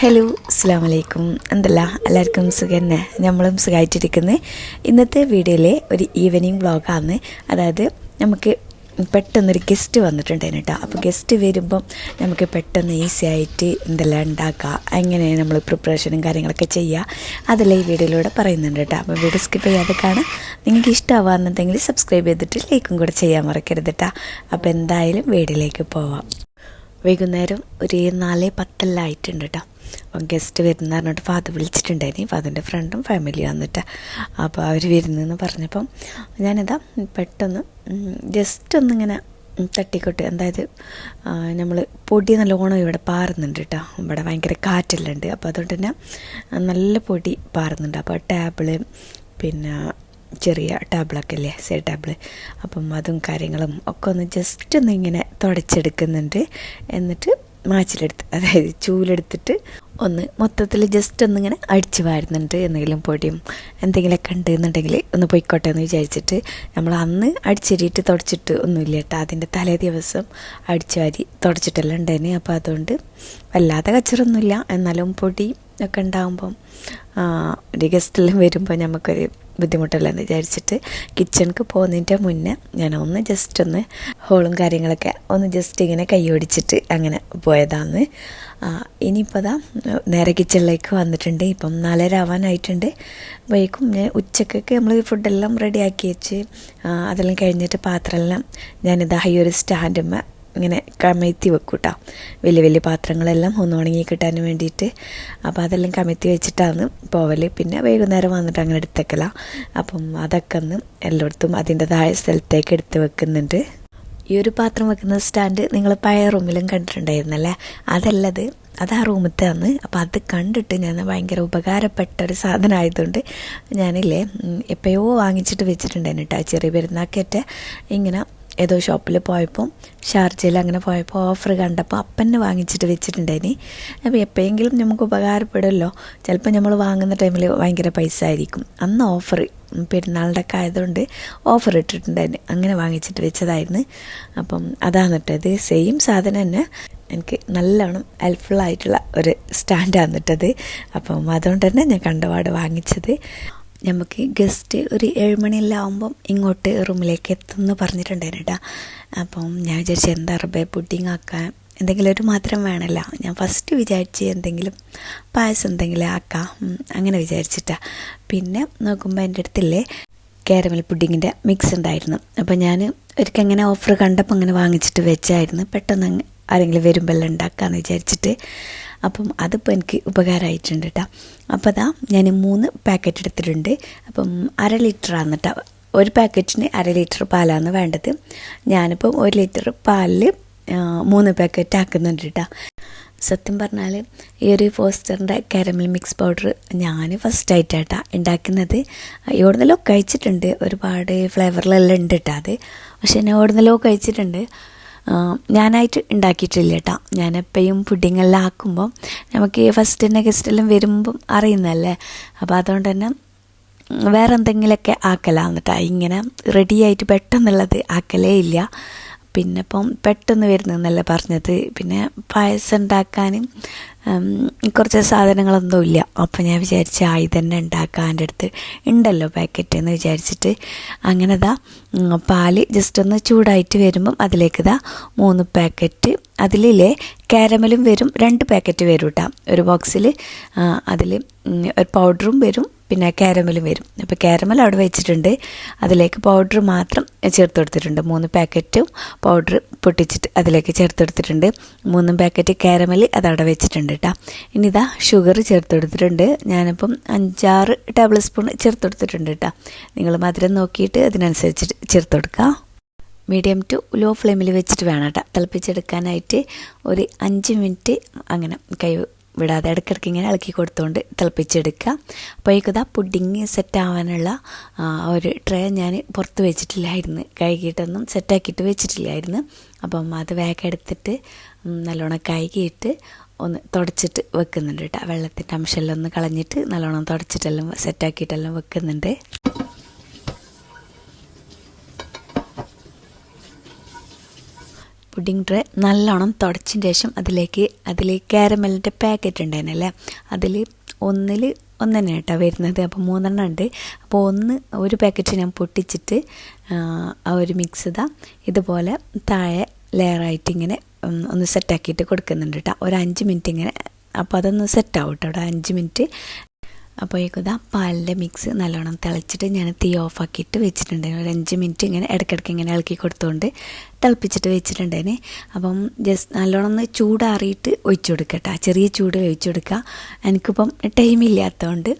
Hello അസ്സാം വലൈക്കും എന്തല്ല? എല്ലാവർക്കും തന്നെ നമ്മളും സുഖമായിട്ടിരിക്കുന്നത് ഇന്നത്തെ വീഡിയോയിലെ ഒരു ഈവനിങ് വ്ളോഗാണ് അതായത് നമുക്ക് പെട്ടെന്നൊരു ഗസ്റ്റ് വന്നിട്ടുണ്ടായിരുന്നു കേട്ടോ. അപ്പോൾ ഗസ്റ്റ് വരുമ്പം നമുക്ക് പെട്ടെന്ന് ഈസി ആയിട്ട് എന്തെല്ലാം ഉണ്ടാക്കുക എങ്ങനെ നമ്മൾ പ്രിപ്പറേഷനും കാര്യങ്ങളൊക്കെ ചെയ്യുക അതെല്ലാം ഈ വീഡിയോയിലൂടെ പറയുന്നുണ്ട് കേട്ടോ. അപ്പോൾ വീഡിയോ സ്കിപ്പ് ചെയ്യാതെ കാണാം നിങ്ങൾക്ക് ഇഷ്ടമാവാന്നുണ്ടെങ്കിൽ സബ്സ്ക്രൈബ് ചെയ്തിട്ട് ലൈക്കും കൂടെ ചെയ്യാൻ മറക്കരുത് കേട്ടോ. അപ്പോൾ എന്തായാലും വീഡിയോയിലേക്ക് പോവാം. വൈകുന്നേരം ഒരു നാല് പത്തെല്ലാം ആയിട്ടുണ്ട് കേട്ടോ. അപ്പം ഗസ്റ്റ് വരുന്ന പറഞ്ഞിട്ട് ഫാദർ വിളിച്ചിട്ടുണ്ടായിരുന്നു. ഫാദറിന്റെ ഫ്രണ്ടും ഫാമിലി വന്നിട്ട് അപ്പോൾ അവർ വരുന്നതെന്ന് പറഞ്ഞപ്പം ഞാനിതാ പെട്ടെന്ന് ജസ്റ്റ് ഒന്നിങ്ങനെ തട്ടിക്കൊട്ട്. അതായത് നമ്മൾ പൊടി നല്ലോണം ഇവിടെ പാറുന്നുണ്ട് കേട്ടോ ഇവിടെ ഭയങ്കര കാറ്റെല്ലാം ഉണ്ട് അപ്പോൾ അതുകൊണ്ട് തന്നെ നല്ല പൊടി പാറുന്നുണ്ട്. അപ്പോൾ ടേബിൾ പിന്നെ ചെറിയ ടാബിളൊക്കെ അല്ലേ സൈഡ് ടാബിൾ. അപ്പം അതും കാര്യങ്ങളും ഒക്കെ ഒന്ന് ജസ്റ്റ് ഒന്ന് ഇങ്ങനെ തുടച്ചെടുക്കുന്നുണ്ട്. എന്നിട്ട് മാച്ചിലെടുത്ത് അതായത് ചൂലെടുത്തിട്ട് ഒന്ന് മൊത്തത്തിൽ ജസ്റ്റ് ഒന്നിങ്ങനെ അടിച്ചു വാരുന്നുണ്ട് എന്തെങ്കിലും പൊടിയും എന്തെങ്കിലുമൊക്കെ ഉണ്ട് എന്നുണ്ടെങ്കിൽ ഒന്ന് പൊയ്ക്കോട്ടെ എന്ന് വിചാരിച്ചിട്ട് നമ്മൾ അന്ന് അടിച്ചെടിയിട്ട് തുടച്ചിട്ട് ഒന്നുമില്ല കേട്ടോ. അതിന്റെ തലേ ദിവസം അടിച്ചു വാരി തുടച്ചിട്ടെല്ലാം ഉണ്ടായിരുന്നു. അപ്പോൾ അതുകൊണ്ട് വല്ലാതെ കച്ചറൊന്നുമില്ല. എന്നാലും പൊടി ഒക്കെ ഉണ്ടാകുമ്പം ഒരു ഗസ്റ്റെല്ലാം വരുമ്പോൾ നമുക്കൊരു ബുദ്ധിമുട്ടല്ലെന്ന് വിചാരിച്ചിട്ട് കിച്ചണിക്ക് പോകുന്നതിന്റെ മുന്നേ ഞാൻ ഒന്ന് ജസ്റ്റ് ഒന്ന് ഹോളും കാര്യങ്ങളൊക്കെ ഒന്ന് ജസ്റ്റ് ഇങ്ങനെ കൈയോടിച്ചിട്ട് അങ്ങനെ പോയതാണ് ഇനിയിപ്പോൾ അതാ നേരെ കിച്ചണിലേക്ക് വന്നിട്ടുണ്ട്. ഇപ്പം നാലര ആവാനായിട്ടുണ്ട്. വൈകും ഞാൻ ഉച്ചക്കൊക്കെ നമ്മൾ ഫുഡെല്ലാം റെഡിയാക്കി വെച്ച് അതെല്ലാം കഴിഞ്ഞിട്ട് പാത്രമെല്ലാം ഞാനിതാ ഈ ഒരു സ്റ്റാൻഡുമ്മ ഇങ്ങനെ കമഴ്ത്തി വെക്കും കേട്ടോ വലിയ വലിയ പാത്രങ്ങളെല്ലാം ഒന്ന് ഉണങ്ങി കിട്ടാൻ വേണ്ടിയിട്ട്. അപ്പോൾ അതെല്ലാം കമഴ്ത്തി വെച്ചിട്ടാണ് പോവൽ പിന്നെ വൈകുന്നേരം വന്നിട്ട് അങ്ങനെ എടുത്തേക്കല. അപ്പം അതൊക്കെ ഒന്ന് എല്ലായിടത്തും അതിന്റെതായ സ്ഥലത്തേക്ക് എടുത്ത് വെക്കുന്നുണ്ട്. ഈ ഒരു പാത്രം വെക്കുന്ന സ്റ്റാൻഡ് നിങ്ങൾ പഴയ റൂമിലും കണ്ടിട്ടുണ്ടായിരുന്നല്ലേ? അതല്ലത് അത് ആ റൂമത്താണ് അപ്പോൾ അത് കണ്ടിട്ട് ഞാൻ ഭയങ്കര ഉപകാരപ്പെട്ട ഒരു സാധനം ആയതുകൊണ്ട് ഞാനില്ലേ എപ്പോഴോ വാങ്ങിച്ചിട്ട് വെച്ചിട്ടുണ്ടായിരുന്നു കേട്ടോ ചെറിയ പെരുന്നാക്കേറ്റ ഇങ്ങനെ ഏതോ ഷോപ്പിൽ പോയപ്പോൾ ഷാർജയിൽ അങ്ങനെ പോയപ്പോൾ ഓഫർ കണ്ടപ്പോൾ അപ്പന്നെ വാങ്ങിച്ചിട്ട് വെച്ചിട്ടുണ്ടായിനി. അപ്പോൾ എപ്പോഴെങ്കിലും നമുക്ക് ഉപകാരപ്പെടുമല്ലോ. ചിലപ്പോൾ നമ്മൾ വാങ്ങുന്ന ടൈമിൽ ഭയങ്കര പൈസ ആയിരിക്കും. അന്ന് ഓഫർ പെരുന്നാളുടെ ഒക്കെ ആയതുകൊണ്ട് ഓഫർ ഇട്ടിട്ടുണ്ടായിരുന്നു അങ്ങനെ വാങ്ങിച്ചിട്ട് വെച്ചതായിരുന്നു. അപ്പം അതാണ് ഇട്ടത് സെയിം സാധനം തന്നെ. എനിക്ക് നല്ലോണം ഹെൽപ്ഫുൾ ആയിട്ടുള്ള ഒരു സ്റ്റാൻഡാണ് കേട്ടത് അപ്പം അതുകൊണ്ട് തന്നെ ഞാൻ കണ്ടപാട് വാങ്ങിച്ചത്. നമുക്ക് ഗസ്റ്റ് ഒരു ഏഴുമണിയെല്ലാം ആകുമ്പം ഇങ്ങോട്ട് റൂമിലേക്ക് എത്തുമെന്ന് പറഞ്ഞിട്ടുണ്ടായിരുന്നു കേട്ടോ അപ്പം ഞാൻ വിചാരിച്ചു എന്താ റബ്ബെ പുഡിങ് ആക്കാൻ എന്തെങ്കിലും ഒരു മാത്രം വേണമല്ലോ ഞാൻ ഫസ്റ്റ് വിചാരിച്ച് എന്തെങ്കിലും പായസം എന്തെങ്കിലും ആക്കാം. അങ്ങനെ വിചാരിച്ചിട്ടാ പിന്നെ നോക്കുമ്പോൾ എന്റെ അടുത്തില്ലേ കാരമൽ പുഡിങ്ങിന്റെ മിക്സ് ഉണ്ടായിരുന്നു. അപ്പോൾ ഞാൻ ഒരിക്കൽ അങ്ങനെ ഓഫർ കണ്ടപ്പോൾ അങ്ങനെ വാങ്ങിച്ചിട്ട് വെച്ചായിരുന്നു. പെട്ടെന്ന് ആരെങ്കിലും വരുമ്പോൾ എല്ലാം ഉണ്ടാക്കാമെന്ന് വിചാരിച്ചിട്ട് അപ്പം അതിപ്പോൾ എനിക്ക് ഉപകാരമായിട്ടുണ്ട് കേട്ടോ അപ്പോൾ അതാ ഞാൻ മൂന്ന് പാക്കറ്റ് എടുത്തിട്ടുണ്ട്. അപ്പം അര ലിറ്ററാണ് കേട്ടോ ഒരു പാക്കറ്റിന് അര ലിറ്റർ പാലാണ് വേണ്ടത്. ഞാനിപ്പം ഒരു ലിറ്റർ പാലിൽ മൂന്ന് പാക്കറ്റ് ആക്കുന്നുണ്ട് കേട്ടോ സത്യം പറഞ്ഞാൽ ഈ ഒരു ഫോസ്റ്ററിന്റെ കാരമൽ മിക്സ് പൗഡർ ഞാൻ ഫസ്റ്റ് ആയിട്ടാട്ടാ ഉണ്ടാക്കുന്നത് എവിടുന്നല്ലോ കഴിച്ചിട്ടുണ്ട്. ഒരുപാട് ഫ്ലേവറിലെല്ലാം ഉണ്ട് കേട്ടോ അത്. പക്ഷേ ഞാൻ എവിടുന്നല്ലോ കഴിച്ചിട്ടുണ്ട്. ഞാനായിട്ട് ഉണ്ടാക്കിയിട്ടില്ല കേട്ടോ. ഞാൻ എപ്പോഴും പുഡിങ്ങെല്ലാം ആക്കുമ്പോൾ നമുക്ക് ഫസ്റ്റ് തന്നെ ഗസ്റ്റെല്ലാം വരുമ്പം അറിയുന്നതല്ലേ? അപ്പോൾ അതുകൊണ്ട് തന്നെ വേറെ എന്തെങ്കിലുമൊക്കെ ആക്കലാന്നിട്ടാ ഇങ്ങനെ റെഡിയായിട്ട് പെട്ടെന്നുള്ളത് ആക്കലേ ഇല്ല. പിന്നെ ഇപ്പം പെട്ടെന്ന് വരുന്നതെന്നല്ല പറഞ്ഞത്. പിന്നെ പായസം ഉണ്ടാക്കാനും കുറച്ച് സാധനങ്ങളൊന്നും ഇല്ല. അപ്പം ഞാൻ വിചാരിച്ച ആയി തന്നെ ഉണ്ടാക്കാൻ എന്റെ അടുത്ത്. ഉണ്ടല്ലോ പാക്കറ്റ് എന്ന് വിചാരിച്ചിട്ട്. അങ്ങനെ ദാ പാൽ ജസ്റ്റ് ഒന്ന് ചൂടായിട്ട് വരുമ്പം അതിലേക്ക് ദാ മൂന്ന് പാക്കറ്റ് അതിലെ കാരമലും വരും. രണ്ട് പാക്കറ്റ് വരും കേട്ടോ ഒരു ബോക്സിൽ അതിൽ ഒരു പൗഡറും വരും. പിന്നെ കാരമലും വരും. അപ്പോൾ കാരമൽ അവിടെ വെച്ചിട്ടുണ്ട്. അതിലേക്ക് പൗഡർ മാത്രം ചേർത്ത് കൊടുത്തിട്ടുണ്ട്. മൂന്ന് പാക്കറ്റും പൗഡർ പൊട്ടിച്ചിട്ട് അതിലേക്ക് ചേർത്ത് കൊടുത്തിട്ടുണ്ട്. മൂന്നും പാക്കറ്റ് കാരമൽ അതവിടെ വെച്ചിട്ടുണ്ട് കേട്ടോ ഇനി ഇതാ ഷുഗർ ചേർത്ത് കൊടുത്തിട്ടുണ്ട്. ഞാനിപ്പം അഞ്ചാറ് ടേബിൾ സ്പൂൺ ചേർത്ത് കൊടുത്തിട്ടുണ്ട് കേട്ടോ നിങ്ങൾ മധുരം നോക്കിയിട്ട് അതിനനുസരിച്ച് ചേർത്ത് കൊടുക്കുക മീഡിയം ടു ലോ ഫ്ലെയിമിൽ വെച്ചിട്ട് വേണം കേട്ടോ തിളപ്പിച്ചെടുക്കാനായിട്ട് ഒരു അഞ്ച് മിനിറ്റ് അങ്ങനെ കൈ വിടാതെ ഇടയ്ക്കിടയ്ക്ക് ഇങ്ങനെ ഇളക്കി കൊടുത്തുകൊണ്ട് തിളപ്പിച്ചെടുക്കുക. അപ്പോഴേക്കും ഇതാ പുഡിങ് സെറ്റ് ആവാനുള്ള ഒരു ട്രേ ഞാൻ പുറത്ത് വെച്ചിട്ടില്ലായിരുന്നു. കഴുകിയിട്ടൊന്നും സെറ്റാക്കിയിട്ട് വെച്ചിട്ടില്ലായിരുന്നു. അപ്പം അത് വേഗം എടുത്തിട്ട് നല്ലോണം കഴുകിയിട്ട് ഒന്ന് തുടച്ചിട്ട് വെക്കുന്നുണ്ട് കേട്ടോ. വെള്ളത്തിന്റെ അംശമെല്ലാം ഒന്ന് കളഞ്ഞിട്ട് നല്ലോണം തുടച്ചിട്ടെല്ലാം സെറ്റാക്കിയിട്ടെല്ലാം വെക്കുന്നുണ്ട്. പുഡിംഗ് ട്രേ നല്ലോണം തുടച്ചതിന് ശേഷം അതിലേക്ക് അതിൽ കാരമലിന്റെ പാക്കറ്റ് ഉണ്ടായിരുന്നല്ലേ? അതിൽ ഒന്നിൽ ഒന്ന് തന്നെ കേട്ടോ വരുന്നത്. അപ്പോൾ മൂന്നെണ്ണം ഉണ്ട്. അപ്പോൾ ഒന്ന് ഒരു പാക്കറ്റ് ഞാൻ പൊട്ടിച്ചിട്ട് ആ ഒരു മിക്സ് ഇതാ ഇതുപോലെ താഴെ ലെയറായിട്ട് ഇങ്ങനെ ഒന്ന് സെറ്റാക്കിയിട്ട് കൊടുക്കുന്നുണ്ട് കേട്ടോ. ഒരു അഞ്ച് മിനിറ്റ് ഇങ്ങനെ അപ്പോൾ അതൊന്ന് സെറ്റാവും കേട്ടോ അവിടെ അഞ്ച് മിനിറ്റ് അപ്പോഴേക്കും ഇതാ പാലിന്റെ മിക്സ് നല്ലോണം തിളച്ചിട്ട് ഞാൻ തീ ഓഫാക്കിയിട്ട് വെച്ചിട്ടുണ്ടായിരുന്നു ഒരു അഞ്ച് മിനിറ്റ് ഇങ്ങനെ ഇടയ്ക്കിടയ്ക്ക് ഇങ്ങനെ ഇളക്കി കൊടുത്തുകൊണ്ട് തിളപ്പിച്ചിട്ട് വെച്ചിട്ടുണ്ടായിന്. അപ്പം ജസ്റ്റ് നല്ലോണം ഒന്ന് ചൂടാറിയിട്ട് ഒഴിച്ചു കൊടുക്കട്ടെ. ചെറിയ ചൂട് ഒഴിച്ചു കൊടുക്കുക. എനിക്കിപ്പം ടൈമില്ലാത്തതുകൊണ്ട്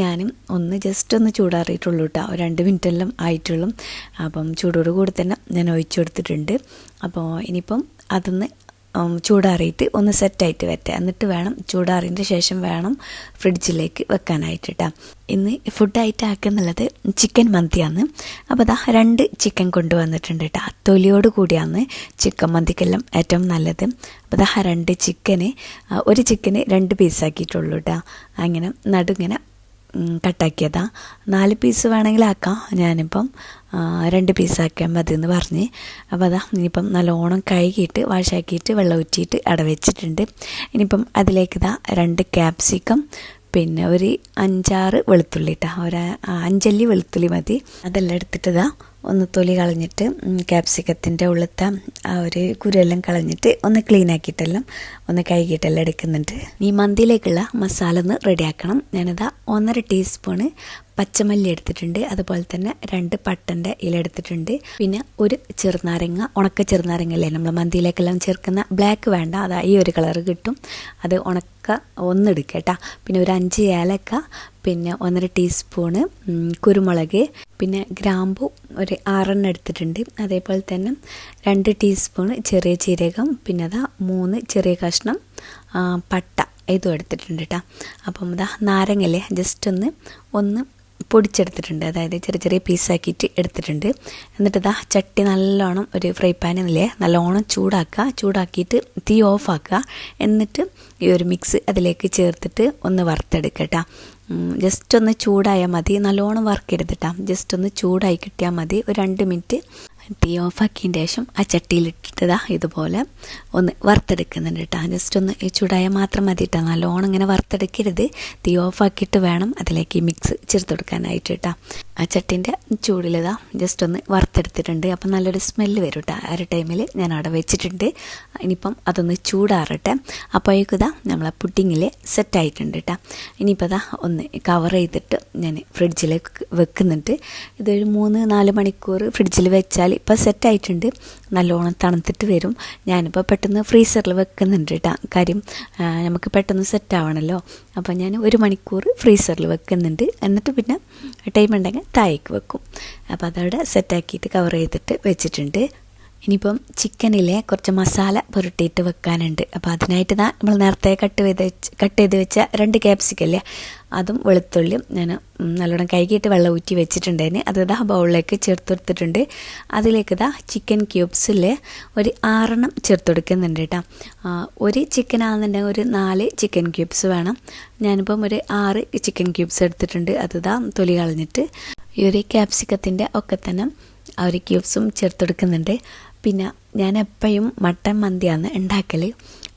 ഞാനും ഒന്ന് ജസ്റ്റ് ഒന്ന് ചൂടാറിയിട്ടുള്ളൂ കേട്ടോ രണ്ട് മിനിറ്റ് എല്ലാം ആയിട്ടുള്ളൂ. അപ്പം ചൂടോട് കൂടി തന്നെ ഞാൻ ഒഴിച്ചു കൊടുത്തിട്ടുണ്ട്. അപ്പോൾ ഇനിയിപ്പം അതൊന്ന് ചൂടാറിയിട്ട് ഒന്ന് സെറ്റായിട്ട് വരട്ടെ എന്നിട്ട് വേണം ചൂടാറിന്റെ ശേഷം വേണം ഫ്രിഡ്ജിലേക്ക് വെക്കാനായിട്ട് കേട്ടോ ഇന്ന് ഫുഡ് ഫുഡായിട്ട് ആക്കുന്നുള്ളത് ചിക്കൻ മന്തിയാണ്. അപ്പോൾ അതാ രണ്ട് ചിക്കൻ കൊണ്ടുവന്നിട്ടുണ്ട് കേട്ടോ തൊലിയോട് കൂടിയാണ് ചിക്കൻ മന്തിക്കെല്ലാം ഏറ്റവും നല്ലത്. അപ്പോൾ അതാ രണ്ട് ചിക്കന് ഒരു ചിക്കന് രണ്ട് പീസാക്കിയിട്ടുള്ളൂ കേട്ടോ അങ്ങനെ നടുങ്ങനെ ഉം, കട്ടാക്കിയതാ. നാല് പീസ് വേണമെങ്കിൽ ആക്കാം. ഞാനിപ്പം രണ്ട് പീസാക്കിയാൽ മതി എന്ന് പറഞ്ഞ്. അപ്പോൾ അതാ ഇനിയിപ്പം നല്ലോണം കഴുകിയിട്ട് വാഷാക്കിയിട്ട് വെള്ളം ഊറ്റിയിട്ട് അടവെച്ചിട്ടുണ്ട് ഇനിയിപ്പം അതിലേക്ക് ഇതാ രണ്ട് ക്യാപ്സിക്കം പിന്നെ ഒരു അഞ്ചാറ് വെളുത്തുള്ളി ഇട്ടാ. ഒരു അഞ്ചല്ലി വെളുത്തുള്ളി മതി. അതെല്ലാം എടുത്തിട്ടതാ ഒന്ന് തൊലി കളഞ്ഞിട്ട് ക്യാപ്സിക്കത്തിന്റെ ഉള്ളത്തെ ആ ഒരു കുരുവെല്ലാം കളഞ്ഞിട്ട് ഒന്ന് ക്ലീൻ ആക്കിയിട്ടെല്ലാം ഒന്ന് കഴുകിയിട്ടെല്ലാം എടുക്കുന്നുണ്ട്. ഈ മന്തിയിലേക്കുള്ള മസാല ഒന്ന് റെഡിയാക്കണം ഞാനിതാ ഒന്നര ടീസ്പൂണ് പച്ചമല്ലി എടുത്തിട്ടുണ്ട്. അതുപോലെ തന്നെ രണ്ട് പട്ടന്റെ ഇല എടുത്തിട്ടുണ്ട്. പിന്നെ ഒരു ചെറുനാരങ്ങ ഉണക്ക ചെറുനാരങ്ങ അല്ലേ നമ്മൾ മന്തിയിലേക്കെല്ലാം ചേർക്കുന്ന ബ്ലാക്ക് വേണ്ട അതാ ഈ ഒരു കളർ കിട്ടും. അത് ഉണക്ക ഒന്നെടുക്കുക കേട്ടോ. പിന്നെ ഒരു അഞ്ച് ഏലക്ക പിന്നെ ഒന്നര ടീസ്പൂണ് കുരുമുളക് പിന്നെ ഗ്രാമ്പു ഒരു ആറെണ്ണം എടുത്തിട്ടുണ്ട്. അതേപോലെ തന്നെ രണ്ട് ടീസ്പൂൺ ചെറിയ ജീരകം പിന്നെ അതാ മൂന്ന് ചെറിയ കഷ്ണം പട്ട ഇതും എടുത്തിട്ടുണ്ട് കേട്ടോ അപ്പം ഇതാ നാരങ്ങല്ലേ ജസ്റ്റ് ഒന്ന് ഒന്ന് പൊടിച്ചെടുത്തിട്ടുണ്ട്. അതായത് ചെറിയ ചെറിയ പീസാക്കിയിട്ട് എടുത്തിട്ടുണ്ട്. എന്നിട്ട് ഇതാ ചട്ടി നല്ലോണം ഒരു ഫ്രൈ പാനില്ലേ നല്ലോണം ചൂടാക്കുക. ചൂടാക്കിയിട്ട് തീ ഓഫാക്കുക എന്നിട്ട് ഈ ഒരു മിക്സ് അതിലേക്ക് ചേർത്തിട്ട് ഒന്ന് വറുത്തെടുക്കുക കേട്ടോ ജസ്റ്റ് ഒന്ന് ചൂടായാൽ മതി. നല്ലോണം വർക്ക് എടുത്തിട്ടാം ജസ്റ്റ് ഒന്ന് ചൂടായി കിട്ടിയാൽ മതി. ഒരു രണ്ട് മിനിറ്റ് തീ ഓഫാക്കിയതിന് ശേഷം ആ ചട്ടിയിലിട്ടിട്ടതാ ഇതുപോലെ ഒന്ന് വറുത്തെടുക്കുന്നുണ്ട് കേട്ടോ ജസ്റ്റ് ഒന്ന് ചൂടായാൽ മാത്രം മതി കേട്ടോ നല്ലോണം ഇങ്ങനെ വറുത്തെടുക്കരുത്. തീ ഓഫാക്കിയിട്ട് വേണം അതിലേക്ക് മിക്സ് ചേർത്ത് കൊടുക്കാനായിട്ട് കേട്ടോ ആ ചട്ടിന്റെ ചൂടിലിതാ ജസ്റ്റ് ഒന്ന് വറുത്തെടുത്തിട്ടുണ്ട്. അപ്പം നല്ലൊരു സ്മെല്ല് വരും കേട്ടോ ആ ഒരു ടൈമിൽ ഞാൻ അവിടെ വെച്ചിട്ടുണ്ട്. ഇനിയിപ്പം അതൊന്ന് ചൂടാറട്ടെ. അപ്പോഴേക്കും ഇതാ നമ്മളെ പുഡിങ്ങിൽ സെറ്റായിട്ടുണ്ട് കേട്ടോ ഇനിയിപ്പോൾ ഇതാ ഒന്ന് കവർ ചെയ്തിട്ട് ഞാൻ ഫ്രിഡ്ജിൽ വെക്കുന്നുണ്ട്. ഇതൊരു മൂന്ന് നാല് മണിക്കൂർ ഫ്രിഡ്ജിൽ വെച്ചാൽ ഇപ്പോൾ സെറ്റായിട്ടുണ്ട് നല്ലോണം തണുത്തിട്ട് വരും. ഞാനിപ്പോൾ പെട്ടെന്ന് ഫ്രീസറിൽ വെക്കുന്നുണ്ട് കേട്ടോ കാര്യം നമുക്ക് പെട്ടെന്ന് സെറ്റ് അപ്പോൾ ഞാൻ ഒരു മണിക്കൂർ ഫ്രീസറിൽ വെക്കുന്നുണ്ട്. എന്നിട്ട് പിന്നെ ടൈം ഉണ്ടെങ്കിൽ താഴേക്ക് വെക്കും. അപ്പോൾ അതവിടെ സെറ്റാക്കിയിട്ട് കവർ ചെയ്തിട്ട് വെച്ചിട്ടുണ്ട്. ഇനിയിപ്പം ചിക്കനിലെ കുറച്ച് മസാല പുരട്ടിയിട്ട് വെക്കാനുണ്ട്. അപ്പോൾ അതിനായിട്ട് നമ്മൾ നേരത്തെ കട്ട് ചെയ്ത് വെച്ച് കട്ട് ചെയ്ത് വെച്ച രണ്ട് ക്യാപ്സിക്കല്ലേ അതും വെളുത്തുള്ളിയും ഞാൻ നല്ലോണം കഴുകിയിട്ട് വെള്ളം ഊറ്റി വെച്ചിട്ടുണ്ടായിരുന്നു അത് ഇതാ ബൗളിലേക്ക് ചേർത്ത് കൊടുത്തിട്ടുണ്ട് അതിലേക്ക് ഇതാ ചിക്കൻ ക്യൂബ്സിൽ ഒരു ആറെണ്ണം ചേർത്ത് കൊടുക്കുന്നുണ്ട് കേട്ടോ ഒരു ചിക്കൻ ആണെന്നുണ്ടെങ്കിൽ ഒരു നാല് ചിക്കൻ ക്യൂബ്സ് വേണം. ഞാനിപ്പം ഒരു ആറ് ചിക്കൻ ക്യൂബ്സ് എടുത്തിട്ടുണ്ട്. അത് ഇതാ തൊലി കളഞ്ഞിട്ട് ഈ ഒരു ക്യാപ്സിക്കത്തിന്റെ ഒക്കെ തന്നെ ആ ഒരു ക്യൂബ്സും ചേർത്തെടുക്കുന്നുണ്ട്. പിന്നെ ഞാൻ എപ്പോഴും മട്ടൻ മന്തിയാണ് ഉണ്ടാക്കൽ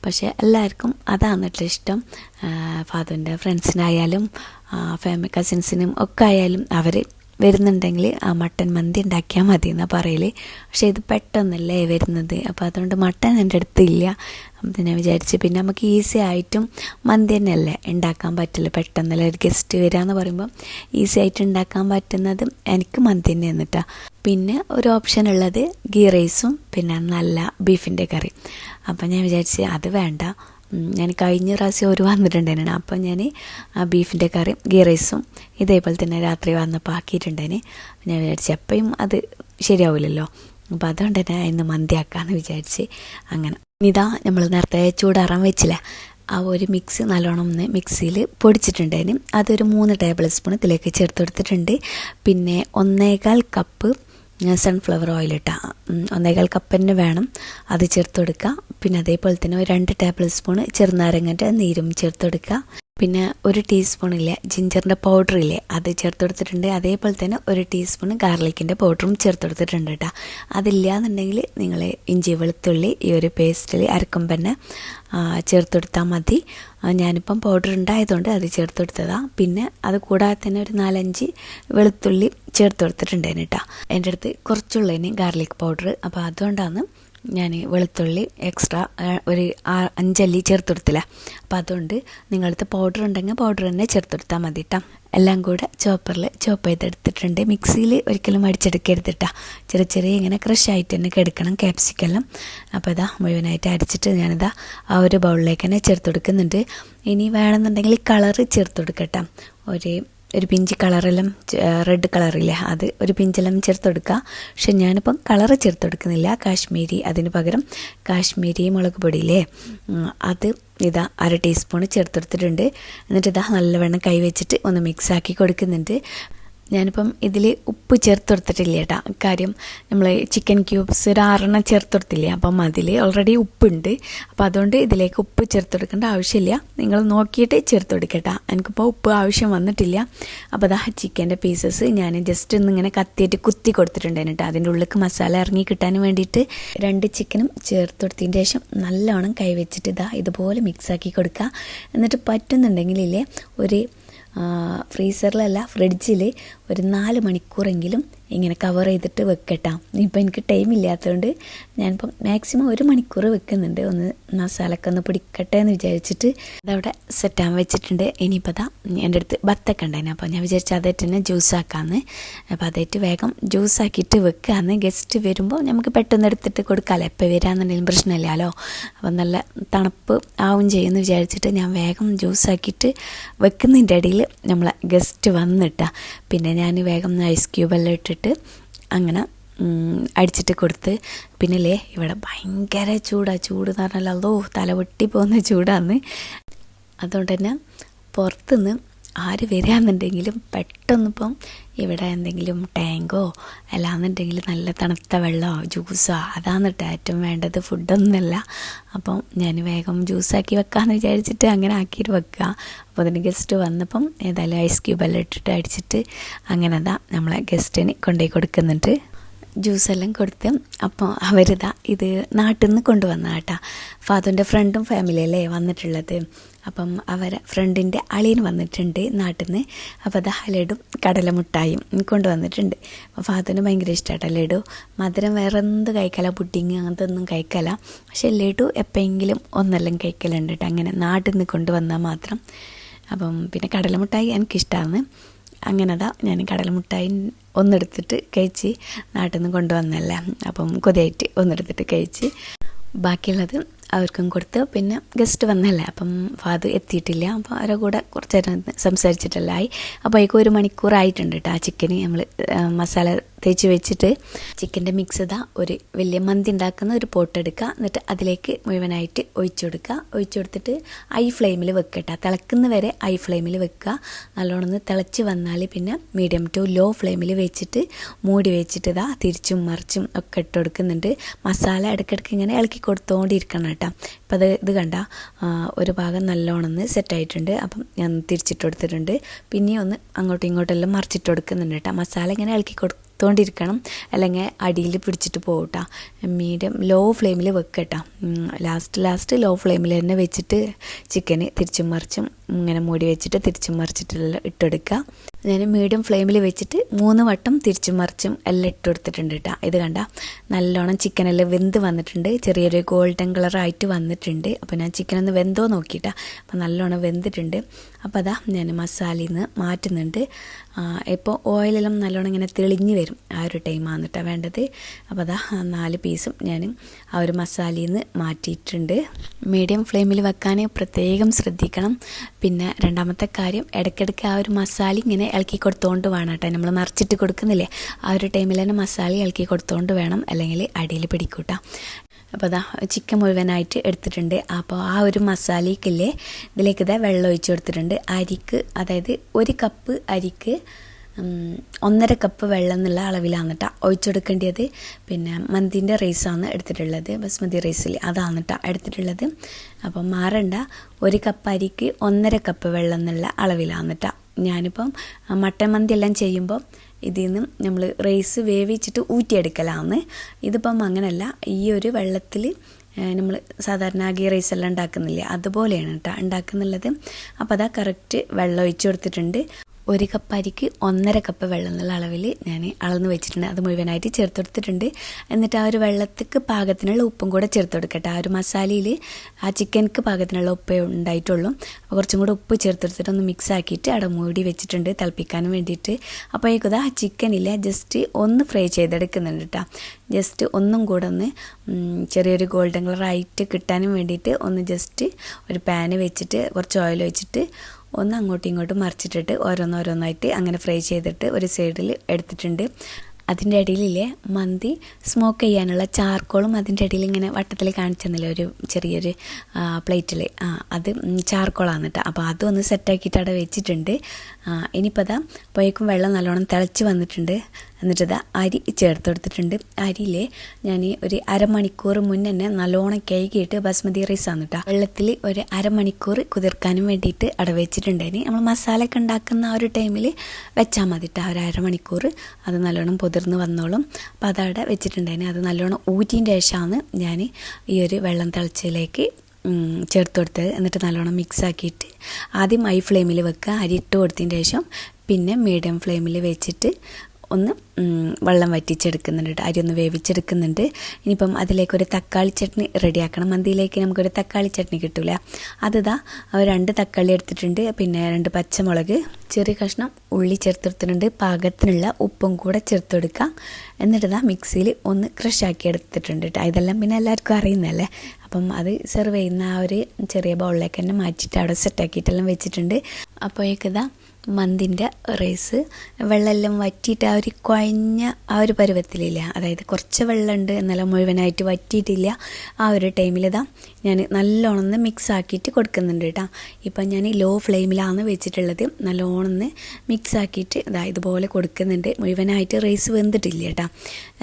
പക്ഷേ എല്ലാവർക്കും അതാണ് ഇഷ്ടം. ഫാദറിന്റെ ഫ്രണ്ട്സിനായാലും ഫാമിലി കസിൻസിനും ഒക്കെ ആയാലും അവർ വരുന്നുണ്ടെങ്കിൽ ആ മട്ടൻ മന്തി ഉണ്ടാക്കിയാൽ മതി എന്നാണ് പറയൽ പക്ഷേ ഇത് പെട്ടെന്നല്ലേ വരുന്നത്. അപ്പോൾ അതുകൊണ്ട് മട്ടൻ എന്റെ അടുത്തില്ല അപ്പം ഞാൻ വിചാരിച്ച് പിന്നെ നമുക്ക് ഈസി ആയിട്ടും മന്തി തന്നെയല്ലേ ഉണ്ടാക്കാൻ പറ്റില്ല പെട്ടെന്നല്ലേ ഒരു ഗസ്റ്റ് വരിക എന്ന് പറയുമ്പോൾ ഈസി ആയിട്ട് ഉണ്ടാക്കാൻ പറ്റുന്നത് എനിക്ക് മന്തി തന്നെ എന്നിട്ടാണ് പിന്നെ ഒരു ഓപ്ഷൻ ഉള്ളത് ഗീ റൈസും പിന്നെ നല്ല ബീഫിന്റെ കറി. അപ്പം ഞാൻ വിചാരിച്ച് അത് വേണ്ട. ഞാൻ കഴിഞ്ഞ പ്രാവശ്യം ഒരു വന്നിട്ടുണ്ടായിരുന്നു അപ്പോൾ ഞാൻ ആ ബീഫിന്റെ കറിയും ഗീ റൈസും ഇതേപോലെ തന്നെ രാത്രി വന്നപ്പോൾ ആക്കിയിട്ടുണ്ടായിന്. ഞാൻ വിചാരിച്ചു എപ്പോഴും അത് ശരിയാവില്ലല്ലോ അപ്പോൾ അതുകൊണ്ട് തന്നെ ഇന്ന് മന്തിയാക്കാമെന്ന് വിചാരിച്ച് അങ്ങനെ. ഇതാ നമ്മൾ നേരത്തെ ചൂടാറാൻ വെച്ചില്ല? ആ ഒരു മിക്സ് നല്ലോണം ഒന്ന് മിക്സിയിൽ പൊടിച്ചിട്ടുണ്ടായിരുന്നു അതൊരു മൂന്ന് ടേബിൾ സ്പൂൺ ഇതിലേക്ക് ചേർത്ത് കൊടുത്തിട്ടുണ്ട്. പിന്നെ ഒന്നേകാൽ കപ്പ് സൺഫ്ലവർ ഓയിൽ ഇട്ട. ഒന്നേകാൽ കപ്പന് വേണം. അത് ചേർത്ത് കൊടുക്കുക പിന്നെ അതേപോലെ തന്നെ ഒരു രണ്ട് ടേബിൾ സ്പൂൺ ചെറുനാരങ്ങന്റെ നീരും ചേർത്ത് കൊടുക്കുക പിന്നെ ഒരു ടീസ്പൂണില്ലേ ജിഞ്ചറിന്റെ പൗഡർ ഇല്ലേ അത് ചേർത്ത് കൊടുത്തിട്ടുണ്ട്. അതേപോലെ തന്നെ ഒരു ടീസ്പൂൺ ഗാർലിക്കിന്റെ പൗഡറും ചേർത്ത് കൊടുത്തിട്ടുണ്ട് കേട്ടോ. അതില്ലാന്നുണ്ടെങ്കിൽ നിങ്ങൾ ഇഞ്ചി വെളുത്തുള്ളി ഈ ഒരു പേസ്റ്റിൽ അരക്കുമ്പോൾ തന്നെ ചേർത്ത് കൊടുത്താൽ മതി. ഞാനിപ്പം പൗഡർ ഉണ്ടായതുകൊണ്ട് അത് ചേർത്ത് കൊടുത്തതാണ് പിന്നെ അത് കൂടാതെ തന്നെ ഒരു നാലഞ്ച് വെളുത്തുള്ളി ചേർത്ത് കൊടുത്തിട്ടുണ്ടായിരുന്നു കേട്ടോ. എന്റെ അടുത്ത് കുറച്ചുള്ളതിന് ഗാർലിക് പൗഡർ അപ്പോൾ അതുകൊണ്ടാണ് ഞാൻ വെളുത്തുള്ളി എക്സ്ട്രാ ഒരു അഞ്ചല്ലി ചേർത്ത് കൊടുത്തില്ല അപ്പം അതുകൊണ്ട് നിങ്ങളടുത്ത് പൗഡർ ഉണ്ടെങ്കിൽ പൗഡർ തന്നെ ചേർത്ത് കൊടുത്താൽ മതി കേട്ടോ എല്ലാം കൂടെ ചോപ്പറിൽ ചോപ്പ് ചെയ്തെടുത്തിട്ടുണ്ട്. മിക്സിയിൽ ഒരിക്കലും അടിച്ചെടുക്കരുതിട്ടാ ചെറിയ ചെറിയ ഇങ്ങനെ ക്രഷ് ആയിട്ട് തന്നെ എടുക്കണം ക്യാപ്സിക്കെല്ലാം അപ്പോൾ ഇതാ മുഴുവനായിട്ട് അരച്ചിട്ട് ഞാനിതാ ആ ഒരു ബൗളിലേക്ക് തന്നെ ചേർത്ത് കൊടുക്കുന്നുണ്ട് ഇനി വേണമെന്നുണ്ടെങ്കിൽ കളറ് ചേർത്ത് കൊടുക്കട്ടോ ഒരു ഒരു പിഞ്ച് കളറെല്ലാം റെഡ് കളറില്ലേ അത് ഒരു പിഞ്ചെല്ലാം ചേർത്തെടുക്കുക. പക്ഷെ ഞാനിപ്പം കളറ് ചേർത്തെടുക്കുന്നില്ല. കാശ്മീരി അതിന് പകരം കാശ്മീരി മുളക് പൊടിയില്ലേ അത് ഇതാ അര ടീസ്പൂൺ ചേർത്തെടുത്തിട്ടുണ്ട്. എന്നിട്ട് ഇതാ നല്ലവണ്ണം കൈവച്ചിട്ട് ഒന്ന് മിക്സാക്കി കൊടുക്കുന്നുണ്ട്. ഞാനിപ്പം ഇതിൽ ഉപ്പ് ചേർത്ത് കൊടുത്തിട്ടില്ല കേട്ടോ. കാര്യം നമ്മൾ ചിക്കൻ ക്യൂബ്സ് ഒരു ആറെണ്ണം ചേർത്ത് കൊടുത്തില്ലേ അപ്പം അതിൽ ഓൾറെഡി ഉപ്പുണ്ട്. അപ്പോൾ അതുകൊണ്ട് ഇതിലേക്ക് ഉപ്പ് ചേർത്ത് കൊടുക്കേണ്ട ആവശ്യമില്ല. നിങ്ങൾ നോക്കിയിട്ട് ചേർത്ത് കൊടുക്കട്ടോ എനിക്കിപ്പോൾ ഉപ്പ് ആവശ്യം വന്നിട്ടില്ല. അപ്പോൾ അതാ ചിക്കന്റെ പീസസ് ഞാൻ ജസ്റ്റ് ഒന്ന് ഇങ്ങനെ കത്തിയിട്ട് കുത്തി കൊടുത്തിട്ടുണ്ടായിരുന്നു കേട്ടോ. അതിന്റെ ഉള്ളിലേക്ക് മസാല ഇറങ്ങി കിട്ടാൻ വേണ്ടിയിട്ട് രണ്ട് ചിക്കനും ചേർത്ത് കൊടുത്തതിന് ശേഷം നല്ലോണം കൈവച്ചിട്ട് ഇതാ ഇതുപോലെ മിക്സാക്കി കൊടുക്കുക. എന്നിട്ട് പറ്റുന്നുണ്ടെങ്കിലില്ലേ ഒരു ഫ്രീസറിലല്ല ഫ്രിഡ്ജിൽ ഒരു നാല് മണിക്കൂറെങ്കിലും ഇങ്ങനെ കവർ ചെയ്തിട്ട് വെക്കട്ടാം. ഇപ്പം എനിക്ക് ടൈം ഇല്ലാത്തതുകൊണ്ട് ഞാനിപ്പം മാക്സിമം ഒരു മണിക്കൂർ വെക്കുന്നുണ്ട്. ഒന്ന് മസാലക്ക ഒന്ന് പിടിക്കട്ടെ എന്ന് വിചാരിച്ചിട്ട് അതവിടെ സെറ്റാൻ വെച്ചിട്ടുണ്ട്. ഇനിയിപ്പോൾ അതാ എന്റെ അടുത്ത് ബത്തൊക്കെ ഉണ്ടായിരുന്നു അപ്പോൾ ഞാൻ വിചാരിച്ചു അതായിട്ട് തന്നെ ജ്യൂസ് ആക്കാമെന്ന് അപ്പോൾ അതായിട്ട് വേഗം ജ്യൂസ് ആക്കിയിട്ട് വെക്കാമെന്ന് ഗസ്റ്റ് വരുമ്പോൾ നമുക്ക് പെട്ടെന്ന് എടുത്തിട്ട് കൊടുക്കാമല്ലോ എപ്പോൾ വരാമെന്നുണ്ടെങ്കിലും പ്രശ്നമില്ലല്ലോ. അപ്പോൾ നല്ല തണുപ്പ് ആവും ചെയ്യുമെന്ന് വിചാരിച്ചിട്ട് ഞാൻ വേഗം ജ്യൂസ് ആക്കിയിട്ട് വെക്കുന്നതിന്റെ ഇടയിൽ നമ്മളെ ഗസ്റ്റ് വന്നിട്ടാ. പിന്നെ ഞാൻ വേഗം ഐസ് ക്യൂബെല്ലാം ഇട്ടിട്ട് അങ്ങനെ അടിച്ചിട്ട് കൊടുത്ത്. പിന്നല്ലേ ഇവിടെ ഭയങ്കര ചൂടാണ് ചൂട് എന്ന് പറഞ്ഞാൽ അതോ തല പൊട്ടി പോകുന്ന ചൂടാന്ന്. അതുകൊണ്ട് തന്നെ പുറത്തുനിന്ന് ആര് വരികയെന്നുണ്ടെങ്കിലും പെട്ടെന്നിപ്പം ഇവിടെ എന്തെങ്കിലും ടാങ്കോ അല്ലാന്നുണ്ടെങ്കിൽ നല്ല തണുത്ത വെള്ളമോ ജ്യൂസോ അതാണ് കേട്ടോ ഏറ്റവും വേണ്ടത് ഫുഡൊന്നുമല്ല. അപ്പം ഞാൻ വേഗം ജ്യൂസാക്കി വെക്കാമെന്ന് വിചാരിച്ചിട്ട് അങ്ങനെ ആക്കിയിട്ട് വെക്കുക അപ്പോൾ അതിന് ഗസ്റ്റ് വന്നപ്പം ഏതായാലും ഐസ് ക്യൂബെല്ലാം ഇട്ടിട്ട് അടിച്ചിട്ട് അങ്ങനെ അതാ നമ്മളെ ഗസ്റ്റിന് കൊണ്ടുപോയി കൊടുക്കുന്നുണ്ട്. ജ്യൂസെല്ലാം കൊടുത്ത് അപ്പോൾ അവരിതാ ഇത് നാട്ടിൽ നിന്ന് കൊണ്ടുവന്ന കേട്ടാ ഫാദറിന്റെ ഫ്രണ്ടും ഫാമിലിയല്ലേ വന്നിട്ടുള്ളത്. അപ്പം അവർ ഫ്രണ്ടിന്റെ അളിയൻ വന്നിട്ടുണ്ട് നാട്ടിൽ നിന്ന് അപ്പോൾ അത് ലഡും കടലമുട്ടായും കൊണ്ടുവന്നിട്ടുണ്ട്. അപ്പോൾ ഫാദറിന് ഭയങ്കര ഇഷ്ടമാട്ടോ ലഡു. മധുരം വേറെ എന്ത് കഴിക്കല? പുഡിങ് അങ്ങനത്തെ ഒന്നും കഴിക്കല. പക്ഷെ ലഡു എപ്പോഴെങ്കിലും ഒന്നെല്ലാം കഴിക്കലുണ്ട് കേട്ടോ അങ്ങനെ നാട്ടിൽ നിന്ന് കൊണ്ടുവന്നാൽ മാത്രം. അപ്പം പിന്നെ കടലമുട്ടായി എനിക്കിഷ്ടമാണ് അങ്ങനെ അതാ ഞാൻ കടലമുട്ടായി ഒന്നെടുത്തിട്ട് കഴിച്ച് നാട്ടിൽ നിന്ന് കൊണ്ടുവന്നല്ല. അപ്പം കൊതിയായിട്ട് ഒന്നെടുത്തിട്ട് കഴിച്ച് ബാക്കിയുള്ളത് അവർക്കും കൊടുത്ത് പിന്നെ ഗസ്റ്റ് വന്നല്ലേ. അപ്പം ഫാദർ എത്തിയിട്ടില്ല. അപ്പോൾ അവരുടെ കൂടെ കുറച്ച് നേരം അപ്പോൾ അതിൽ ഒരു മണിക്കൂറായിട്ടുണ്ട് കേട്ടോ ആ ചിക്കന് നമ്മൾ മസാല തേച്ച് വെച്ചിട്ട് ചിക്കന്റെ മിക്സ് ഇതാ ഒരു വലിയ മന്തി ഉണ്ടാക്കുന്ന ഒരു പോട്ട് എടുക്കുക. എന്നിട്ട് അതിലേക്ക് മുഴുവനായിട്ട് ഒഴിച്ചു കൊടുക്കുക. ഒഴിച്ചു കൊടുത്തിട്ട് ഐ ഫ്ലെയിമിൽ വെക്കട്ടെ തിളക്കുന്ന വരെ ഐ ഫ്ലെയിമിൽ വെക്കുക. നല്ലോണം ഒന്ന് തിളച്ച് വന്നാൽ പിന്നെ മീഡിയം ടു ലോ ഫ്ലെയിമിൽ വെച്ചിട്ട് മൂടി വെച്ചിട്ട് ഇതാ തിരിച്ചും മറിച്ചും ഒക്കെ ഇട്ട് കൊടുക്കുന്നുണ്ട്. മസാല ഇടയ്ക്കിടയ്ക്ക് ഇങ്ങനെ ഇളക്കി കൊടുത്തുകൊണ്ടിരിക്കണം കേട്ടോ. ഇപ്പം അത് ഇത് കണ്ട ഒരു ഭാഗം നല്ലോണം ഒന്ന് സെറ്റായിട്ടുണ്ട് അപ്പം ഞാൻ തിരിച്ചിട്ട് കൊടുത്തിട്ടുണ്ട്. പിന്നെയും ഒന്ന് അങ്ങോട്ടും ഇങ്ങോട്ടെല്ലാം മറിച്ചിട്ട് കൊടുക്കുന്നുണ്ട് കേട്ടോ. മസാല ഇങ്ങനെ ഇളക്കി കൊടുത്തോണ്ടിരിക്കണം അല്ലെങ്കിൽ അടിയിൽ പിടിച്ചിട്ട് പോകട്ടാ മീഡിയം ലോ ഫ്ലെയിമിൽ വെക്കട്ടാ. ലാസ്റ്റ് ലാസ്റ്റ് ലോ ഫ്ലെയിമിൽ തന്നെ വെച്ചിട്ട് ചിക്കന് തിരിച്ചും മറിച്ചും ഇങ്ങനെ മൂടി വെച്ചിട്ട് തിരിച്ചും മറിച്ചിട്ടെല്ലാം ഇട്ടെടുക്കുക. ഞാൻ മീഡിയം ഫ്ലെയിമിൽ വെച്ചിട്ട് മൂന്ന് വട്ടം തിരിച്ചും മറിച്ചും എല്ലാം ഇട്ട് കൊടുത്തിട്ടുണ്ട് കേട്ടോ ഇത് കണ്ട നല്ലോണം ചിക്കനെല്ലാം വെന്ത് വന്നിട്ടുണ്ട്. ചെറിയൊരു ഗോൾഡൻ കളറായിട്ട് വന്നിട്ടുണ്ട്. അപ്പോൾ ഞാൻ ചിക്കൻ ഒന്ന് വെന്തോ നോക്കിയിട്ടാ അപ്പോൾ നല്ലോണം വെന്തിട്ടുണ്ട്. അപ്പോൾ അതാ ഞാൻ മസാലയിൽ നിന്ന് മാറ്റുന്നുണ്ട് ഇപ്പോൾ ഓയിലെല്ലാം നല്ലോണം ഇങ്ങനെ തെളിഞ്ഞ് വരും ആ ഒരു ടൈമാണ് കേട്ടോ വേണ്ടത്. അപ്പോൾ അതാ നാല് പീസും ഞാൻ ആ ഒരു മസാലയിൽ നിന്ന് മാറ്റിയിട്ടുണ്ട് മീഡിയം ഫ്ലെയിമിൽ വെക്കാൻ പ്രത്യേകം ശ്രദ്ധിക്കണം. പിന്നെ രണ്ടാമത്തെ കാര്യം ഇടയ്ക്കിടയ്ക്ക് ആ ഒരു മസാല ഇങ്ങനെ ഇളക്കി കൊടുത്തോണ്ട് വേണം കേട്ടോ. നമ്മൾ നിറച്ചിട്ട് കൊടുക്കുന്നില്ലേ? ആ ഒരു ടൈമിൽ തന്നെ മസാല ഇളക്കി കൊടുത്തോണ്ട് വേണം അല്ലെങ്കിൽ അടിയിൽ പിടിക്കൂട്ടാ. അപ്പോൾ അതാ ചിക്കൻ മുഴുവനായിട്ട് എടുത്തിട്ടുണ്ട്. അപ്പോൾ ആ ഒരു മസാലയ്ക്കില്ലേ ഇതിലേക്ക് ഇതാ വെള്ളം ഒഴിച്ച് കൊടുത്തിട്ടുണ്ട്. അരിക്ക് അതായത് ഒരു കപ്പ് അരിക്ക് ഒന്നര കപ്പ് വെള്ളം എന്നുള്ള അളവിലാണ് കേട്ടോ ഒഴിച്ചെടുക്കേണ്ടത് പിന്നെ മന്തിന്റെ റൈസാണ് എടുത്തിട്ടുള്ളത്. ബസ്മതി റൈസിൽ അതാണ് കേട്ടോ എടുത്തിട്ടുള്ളത്. അപ്പം മാറണ്ട. ഒരു കപ്പ് അരിക്ക് ഒന്നര കപ്പ് വെള്ളം എന്നുള്ള അളവിലാണ് കേട്ടോ ഞാനിപ്പം മട്ടൻ മന്തി എല്ലാം ചെയ്യുമ്പോൾ ഇതിൽ നിന്ന് നമ്മൾ റൈസ് വേവിച്ചിട്ട് ഊറ്റിയെടുക്കലാണ് ഇതിപ്പം അങ്ങനല്ല ഈ ഒരു വെള്ളത്തിൽ നമ്മൾ സാധാരണ ഗീ റൈസ് എല്ലാം ഉണ്ടാക്കുന്നില്ലേ അതുപോലെയാണ് കേട്ടോ ഉണ്ടാക്കുന്നുള്ളത്. അപ്പോൾ അതാ കറക്റ്റ് വെള്ളം ഒഴിച്ചു കൊടുത്തിട്ടുണ്ട്. ഒരു കപ്പ് അരിക്ക് ഒന്നര കപ്പ് വെള്ളം എന്നുള്ള അളവിൽ ഞാൻ അളന്ന് വെച്ചിട്ടുണ്ട്. അത് മുഴുവനായിട്ട് ചേർത്ത് കൊടുത്തിട്ടുണ്ട് എന്നിട്ട് ആ ഒരു വെള്ളത്തിക്ക് പാകത്തിനുള്ള ഉപ്പും കൂടെ ചേർത്ത് കൊടുക്കട്ടെ ആ ഒരു മസാലയിൽ ആ ചിക്കൻക്ക് പാകത്തിനുള്ള ഉപ്പേ ഉണ്ടായിട്ടുള്ളൂ. അപ്പോൾ കുറച്ചും കൂടെ ഉപ്പ് ചേർത്ത് കൊടുത്തിട്ട് ഒന്ന് മിക്സ് ആക്കിയിട്ട് അവിടെ മൂടി വെച്ചിട്ടുണ്ട് തിളപ്പിക്കാൻ വേണ്ടിയിട്ട്. അപ്പോൾ അപ്പോഴേക്കും ആ ചിക്കനില്ല ജസ്റ്റ് ഒന്ന് ഫ്രൈ ചെയ്തെടുക്കുന്നുണ്ട് കേട്ടോ ജസ്റ്റ് ഒന്നും കൂടെ ഒന്ന് ചെറിയൊരു ഗോൾഡൻ കളറായിട്ട് കിട്ടാനും വേണ്ടിയിട്ട് ഒന്ന് ജസ്റ്റ് ഒരു പാന് വെച്ചിട്ട് കുറച്ച് ഓയിൽ ഒഴിച്ചിട്ട് ഒന്ന് അങ്ങോട്ടും ഇങ്ങോട്ടും മറിച്ചിട്ടിട്ട് ഓരോന്നോരോന്നായിട്ട് അങ്ങനെ ഫ്രൈ ചെയ്തിട്ട് ഒരു സൈഡിൽ എടുത്തിട്ടുണ്ട്. അതിന്റെ ഇടയിലില്ലേ മന്തി സ്മോക്ക് ചെയ്യാനുള്ള ചാർക്കോളും അതിന്റെ ഇടയിൽ ഇങ്ങനെ വട്ടത്തിൽ കാണിച്ചെന്നില്ല ഒരു ചെറിയൊരു പ്ലേറ്റിൽ ആ അത് ചാർക്കോളാണ് കേട്ടോ. അപ്പോൾ അതൊന്ന് സെറ്റാക്കിയിട്ട് അവിടെ വെച്ചിട്ടുണ്ട്. ഇനിയിപ്പോൾ അതാ പോയേക്കും വെള്ളം നല്ലോണം തിളച്ച് വന്നിട്ടുണ്ട്. എന്നിട്ട് ഇതാ അരി ചേർത്ത് കൊടുത്തിട്ടുണ്ട്. അരിയിൽ ഞാൻ ഒരു അരമണിക്കൂർ മുന്നേ തന്നെ നല്ലോണം കഴുകിയിട്ട് ബസ്മതി റൈസ് ആണ് കേട്ടോ വെള്ളത്തിൽ ഒരു അരമണിക്കൂർ കുതിർക്കാനും വേണ്ടിയിട്ട് അവിടെ വെച്ചിട്ടുണ്ടായിന്. നമ്മൾ മസാലയൊക്കെ ഉണ്ടാക്കുന്ന ആ ഒരു ടൈമിൽ വെച്ചാൽ മതി കേട്ടോ ഒരു അരമണിക്കൂർ അത് നല്ലോണം പൊതിർന്ന് വന്നോളും. അപ്പോൾ അതവിടെ വെച്ചിട്ടുണ്ടായിന്. അത് നല്ലോണം ഊറ്റിന്റെ ശേഷമാണ് ഞാൻ ഈ ഒരു വെള്ളം തിളച്ചതിലേക്ക് ഉം, ചേർത്ത് എന്നിട്ട് നല്ലോണം മിക്സ് ആക്കിയിട്ട് ആദ്യം ഹൈ ഫ്ലെയിമിൽ വെക്കുക. അരി ഇട്ട് കൊടുത്തതിന് ശേഷം പിന്നെ മീഡിയം ഫ്ലെയിമിൽ വെച്ചിട്ട് ഒന്ന് വെള്ളം വറ്റിച്ചെടുക്കുന്നുണ്ട്. അരി ഒന്ന് വേവിച്ചെടുക്കുന്നുണ്ട്. ഇനിയിപ്പം അതിലേക്ക് ഒരു തക്കാളി ചട്നി റെഡിയാക്കണം മന്തിയിലേക്ക് നമുക്കൊരു തക്കാളി ചട്നി കിട്ടൂല. അതിതാ രണ്ട് തക്കാളി എടുത്തിട്ടുണ്ട്. പിന്നെ രണ്ട് പച്ചമുളക് ചെറിയ കഷ്ണം ഉള്ളി ചേർത്തെടുത്തിട്ടുണ്ട്. പാകത്തിനുള്ള ഉപ്പും കൂടെ ചേർത്ത് കൊടുക്കാം എന്നിട്ട് ഇതാ മിക്സിയിൽ ഒന്ന് ക്രഷ് ആക്കി എടുത്തിട്ടുണ്ട് കേട്ടോ ഇതെല്ലാം പിന്നെ എല്ലാവർക്കും അറിയുന്നതല്ലേ? അപ്പം അത് സെർവ് ചെയ്യുന്ന ആ ഒരു ചെറിയ ബൗളിലേക്ക് തന്നെ മാറ്റിയിട്ട് അവിടെ സെറ്റാക്കിയിട്ടെല്ലാം വെച്ചിട്ടുണ്ട്. അപ്പോഴേക്കിതാ മന്തിന്റെ റൈസ്. വെള്ളമെല്ലാം വറ്റിയിട്ട് ആ ഒരു കുഴഞ്ഞ ആ ഒരു പരുവത്തിലില്ല. അതായത് കുറച്ച് വെള്ളമുണ്ട് എന്നാലും മുഴുവനായിട്ട് വറ്റിയിട്ടില്ല. ആ ഒരു ടൈമിൽ ഇതാ ഞാൻ നല്ലോണമെന്ന് മിക്സ് ആക്കിയിട്ട് കൊടുക്കുന്നുണ്ട് കേട്ടോ. ഇപ്പം ഞാൻ ലോ ഫ്ലെയിമിലാണ് വെച്ചിട്ടുള്ളത്. നല്ലോണമെന്ന് മിക്സ് ആക്കിയിട്ട് ഇതാ ഇതുപോലെ കൊടുക്കുന്നുണ്ട്. മുഴുവനായിട്ട് റൈസ് വെന്തിട്ടില്ല കേട്ടോ.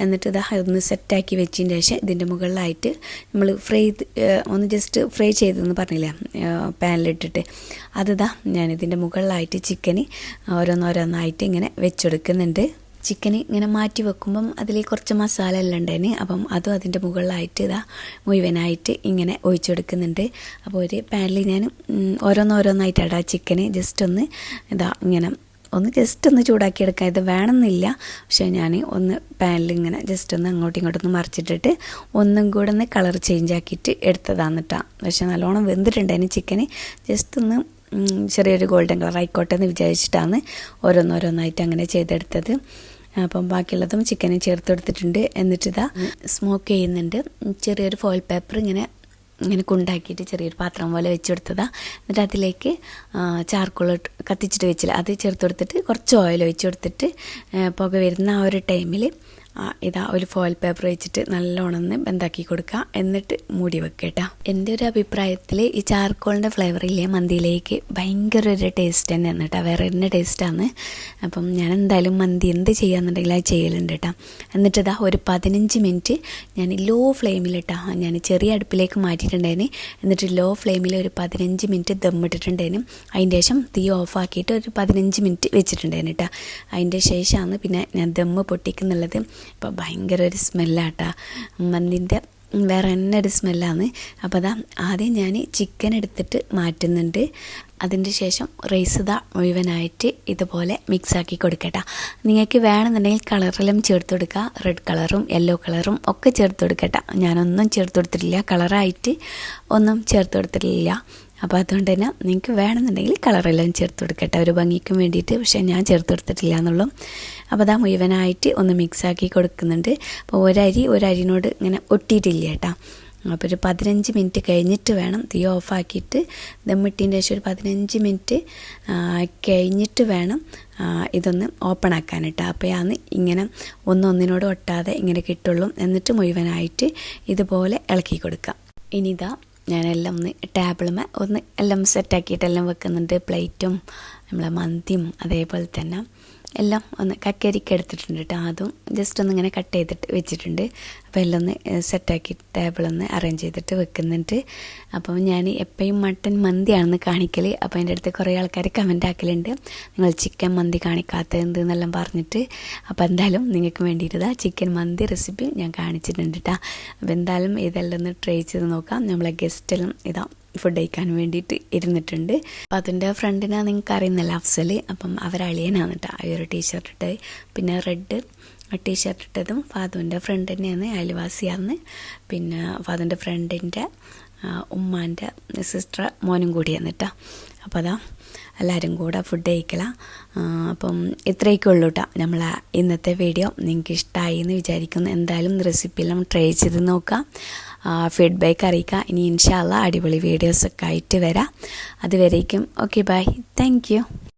എന്നിട്ട് ഇതാ ഒന്ന് സെറ്റാക്കി വെച്ചതിന് ശേഷം ഇതിന്റെ മുകളിലായിട്ട് നമ്മൾ ഫ്രൈ ഒന്ന് ജസ്റ്റ് ഫ്രൈ ചെയ്തെന്ന് പറഞ്ഞില്ല പാനിലിട്ടിട്ട്. അതിതാ ഞാനിതിന്റെ മുകളിലായിട്ട് ചിക്കന് ഓരോന്നോരോന്നായിട്ട് ഇങ്ങനെ വെച്ചെടുക്കുന്നുണ്ട്. ചിക്കൻ ഇങ്ങനെ മാറ്റി വെക്കുമ്പം അതിൽ കുറച്ച് മസാല എല്ലാം ഉണ്ടായിന് അപ്പം അതും അതിന്റെ മുകളിലായിട്ട് ഇതാ മുഴുവനായിട്ട് ഇങ്ങനെ ഒഴിച്ചെടുക്കുന്നുണ്ട്. അപ്പോൾ ഒരു പാനിൽ ഞാൻ ഓരോന്നോരോന്നായിട്ട് ആ ചിക്കന്. ജസ്റ്റ് ഒന്ന് ഇതാ ഇങ്ങനെ ഒന്ന് ജസ്റ്റ് ഒന്ന് ചൂടാക്കിയെടുക്കാം. ഇത് വേണമെന്നില്ല. പക്ഷേ ഞാൻ ഒന്ന് പാനിൽ ഇങ്ങനെ ജസ്റ്റ് ഒന്ന് അങ്ങോട്ടും ഇങ്ങോട്ടും ഒന്ന് മറിച്ചിട്ടിട്ട് ഒന്നും കൂടെ ഒന്ന് കളർ ചേഞ്ച് ആക്കിയിട്ട് എടുത്തതാന്നിട്ടാണ് പക്ഷേ നല്ലോണം വെന്തിട്ടുണ്ടായിരുന്നു ചിക്കന്. ജസ്റ്റ് ഒന്ന് ചെറിയൊരു ഗോൾഡൻ കളർ ആയിക്കോട്ടെ എന്ന് വിചാരിച്ചിട്ടാണ് ഓരോന്നോരോന്നായിട്ട് അങ്ങനെ ചെയ്തെടുത്തത്. അപ്പം ബാക്കിയുള്ളതും ചിക്കനും ചേർത്ത് കൊടുത്തിട്ടുണ്ട്. എന്നിട്ട് ഇതാ സ്മോക്ക് ചെയ്യുന്നുണ്ട്. ചെറിയൊരു ഫോയിൽ പേപ്പർ ഇങ്ങനെ ഇങ്ങനെ കുണ്ടാക്കിയിട്ട് ചെറിയൊരു പാത്രം പോലെ വെച്ച് കൊടുത്തതാ. എന്നിട്ട് അതിലേക്ക് ചാർക്കോൾ കത്തിച്ചിട്ട് വെച്ചില്ല. അത് ചേർത്ത് കൊടുത്തിട്ട് കുറച്ച് ഓയിൽ ഒഴിച്ച് കൊടുത്തിട്ട് പുക വരുന്ന ആ ഒരു ടൈമിൽ ഇതാ ഒരു ഫോയിൽ പേപ്പർ വെച്ചിട്ട് നല്ലോണം ഒന്ന് ബന്ധാക്കി കൊടുക്കുക എന്നിട്ട് മൂടി വെക്കട്ടോ. എന്റെ ഒരു അഭിപ്രായത്തിൽ ഈ ചാർക്കോളിന്റെ ഫ്ലേവറില്ലേ മന്തിയിലേക്ക് ഭയങ്കര ഒരു ടേസ്റ്റ് തന്നെയാണ് കേട്ടോ. വേറെ തന്നെ ടേസ്റ്റാണ് അപ്പം ഞാൻ എന്തായാലും മന്തി എന്ത് ചെയ്യാന്നുണ്ടെങ്കിൽ അത് ചെയ്യലുണ്ട് കേട്ടോ. എന്നിട്ട് ഇതാ ഒരു പതിനഞ്ച് മിനിറ്റ് ഞാൻ ലോ ഫ്ലെയിമിലിട്ടാ ഞാൻ ചെറിയ അടുപ്പിലേക്ക് മാറ്റിയിട്ടുണ്ടായിരുന്നു എന്നിട്ട് ലോ ഫ്ലെയിമിൽ ഒരു പതിനഞ്ച് മിനിറ്റ് ദമ്മിട്ടിട്ടുണ്ടായിരുന്നു അതിന്റെ ശേഷം തീ ഓഫാക്കിയിട്ട് ഒരു പതിനഞ്ച് മിനിറ്റ് വെച്ചിട്ടുണ്ടായിരുന്നു കേട്ടോ. അതിന്റെ ശേഷമാണ് പിന്നെ ഞാൻ ദമ്മ് പൊട്ടിക്കുന്നുള്ളത്. ഇപ്പോൾ ഭയങ്കര ഒരു സ്മെല്ലാട്ടാ. മന്തിന്റെ വേറെ തന്നെ ഒരു സ്മെല്ലാണ് അപ്പോൾ അതാ ആദ്യം ഞാൻ ചിക്കൻ എടുത്തിട്ട് മാറ്റുന്നുണ്ട്. അതിന്റെ ശേഷം റൈസ് ഇതാ മുഴുവനായിട്ട് ഇതുപോലെ മിക്സാക്കി കൊടുക്കട്ടെ. നിങ്ങൾക്ക് വേണമെന്നുണ്ടെങ്കിൽ കളറെല്ലാം ചേർത്ത് കൊടുക്കുക റെഡ് കളറും യെല്ലോ കളറും ഒക്കെ ചേർത്ത് കൊടുക്കട്ടെ. ഞാനൊന്നും ചേർത്ത് കൊടുത്തിട്ടില്ല. കളറായിട്ട് ഒന്നും ചേർത്ത് കൊടുത്തിട്ടില്ല. അപ്പോൾ അതുകൊണ്ട് തന്നെ നിങ്ങൾക്ക് വേണമെന്നുണ്ടെങ്കിൽ കളറെല്ലാം ചേർത്ത് കൊടുക്കട്ടെ. ഒരു ഭംഗിക്കും വേണ്ടിയിട്ട്. പക്ഷേ ഞാൻ ചേർത്ത് കൊടുത്തിട്ടില്ല എന്നുള്ളൂ. അപ്പോൾ അതാ മുഴുവനായിട്ട് ഒന്ന് മിക്സാക്കി കൊടുക്കുന്നുണ്ട്. അപ്പോൾ ഒരരി ഒരരിനോട് ഇങ്ങനെ ഒട്ടിയിട്ടില്ല കേട്ടോ. അപ്പോൾ ഒരു പതിനഞ്ച് മിനിറ്റ് കഴിഞ്ഞിട്ട് വേണം തീ ഓഫാക്കിയിട്ട്. ദമ്മിട്ടിന്റെ ശേഷം ഒരു പതിനഞ്ച് മിനിറ്റ് കഴിഞ്ഞിട്ട് വേണം ഇതൊന്ന് ഓപ്പൺ ആക്കാനിട്ട് അപ്പോഴാണ് ഇങ്ങനെ ഒന്നൊന്നിനോട് ഒട്ടാതെ ഇങ്ങനെ കിട്ടുള്ളൂ. എന്നിട്ട് മുഴുവനായിട്ട് ഇതുപോലെ ഇളക്കി കൊടുക്കാം. ഇനിതാ ഞാനെല്ലാം ഒന്ന് ടേബിളുമേ ഒന്ന് എല്ലാം സെറ്റാക്കിയിട്ടെല്ലാം വെക്കുന്നുണ്ട്. പ്ലേറ്റും നമ്മളെ മന്തിയും അതേപോലെ തന്നെ. എല്ലാം ഒന്ന് കക്കരിക്ക് എടുത്തിട്ടുണ്ട് കേട്ടോ അതും ജസ്റ്റ് ഒന്ന് ഇങ്ങനെ കട്ട് ചെയ്തിട്ട് വെച്ചിട്ടുണ്ട്. അപ്പോൾ എല്ലാം ഒന്ന് സെറ്റാക്കി ടേബിളൊന്ന് അറേഞ്ച് ചെയ്തിട്ട് വെക്കുന്നുണ്ട്. അപ്പം ഞാൻ എപ്പോഴും മട്ടൻ മന്തിയാണെന്ന് കാണിക്കൽ അപ്പോൾ എന്റെ അടുത്ത് കുറേ ആൾക്കാർ കമന്റ് ആക്കലുണ്ട്. നിങ്ങൾ ചിക്കൻ മന്തി കാണിക്കാത്ത എന്ത്? എന്നെല്ലാം പറഞ്ഞിട്ട്. അപ്പോൾ എന്തായാലും നിങ്ങൾക്ക് വേണ്ടിയിട്ട് ചിക്കൻ മന്തി റെസിപ്പി ഞാൻ കാണിച്ചിട്ടുണ്ട് കേട്ടോ അപ്പോൾ എന്തായാലും ഇതെല്ലാം ഒന്ന് ട്രൈ ചെയ്ത് നോക്കാം. നമ്മളെ ഗസ്റ്റെല്ലാം ഇതാ ഫുഡ് കഴിക്കാൻ വേണ്ടിയിട്ട് ഇരുന്നിട്ടുണ്ട്. അപ്പം അതിന്റെ ഫ്രണ്ടിനാണ് നിങ്ങൾക്ക് അറിയുന്നില്ല അഫ്സൽ അപ്പം അവരളിയനാണ് കേട്ടോ ആ ഒരു ടീഷർട്ട് പിന്നെ റെഡ് ടീഷർട്ട് ഇട്ടതും ഫാദുവിന്റെ ഫ്രണ്ട് തന്നെയാണ് അയൽവാസിയാണ് പിന്നെ ഫാദുവിന്റെ ഫ്രണ്ടിന്റെ ഉമ്മാന്റെ സിസ്റ്റർ മോനും കൂടിയാണ് കേട്ടോ അപ്പോൾ അതാ എല്ലാവരും കൂടെ ഫുഡ് കഴിക്കല. അപ്പം ഇത്രയൊക്കെ ഉള്ളൂ കേട്ടോ നമ്മൾ ഇന്നത്തെ വീഡിയോ നിങ്ങൾക്ക് ഇഷ്ടമായി എന്ന് വിചാരിക്കുന്നു. എന്തായാലും റെസിപ്പിയെല്ലാം ട്രൈ ചെയ്ത് നോക്കാം. ഫീഡ്ബാക്ക് അറിയിക്കുക ഇനി ഇൻഷാല്ല അടിപൊളി വീഡിയോസൊക്കെ ആയിട്ട് വരാം. അതുവരേക്കും ഓക്കെ ബൈ താങ്ക്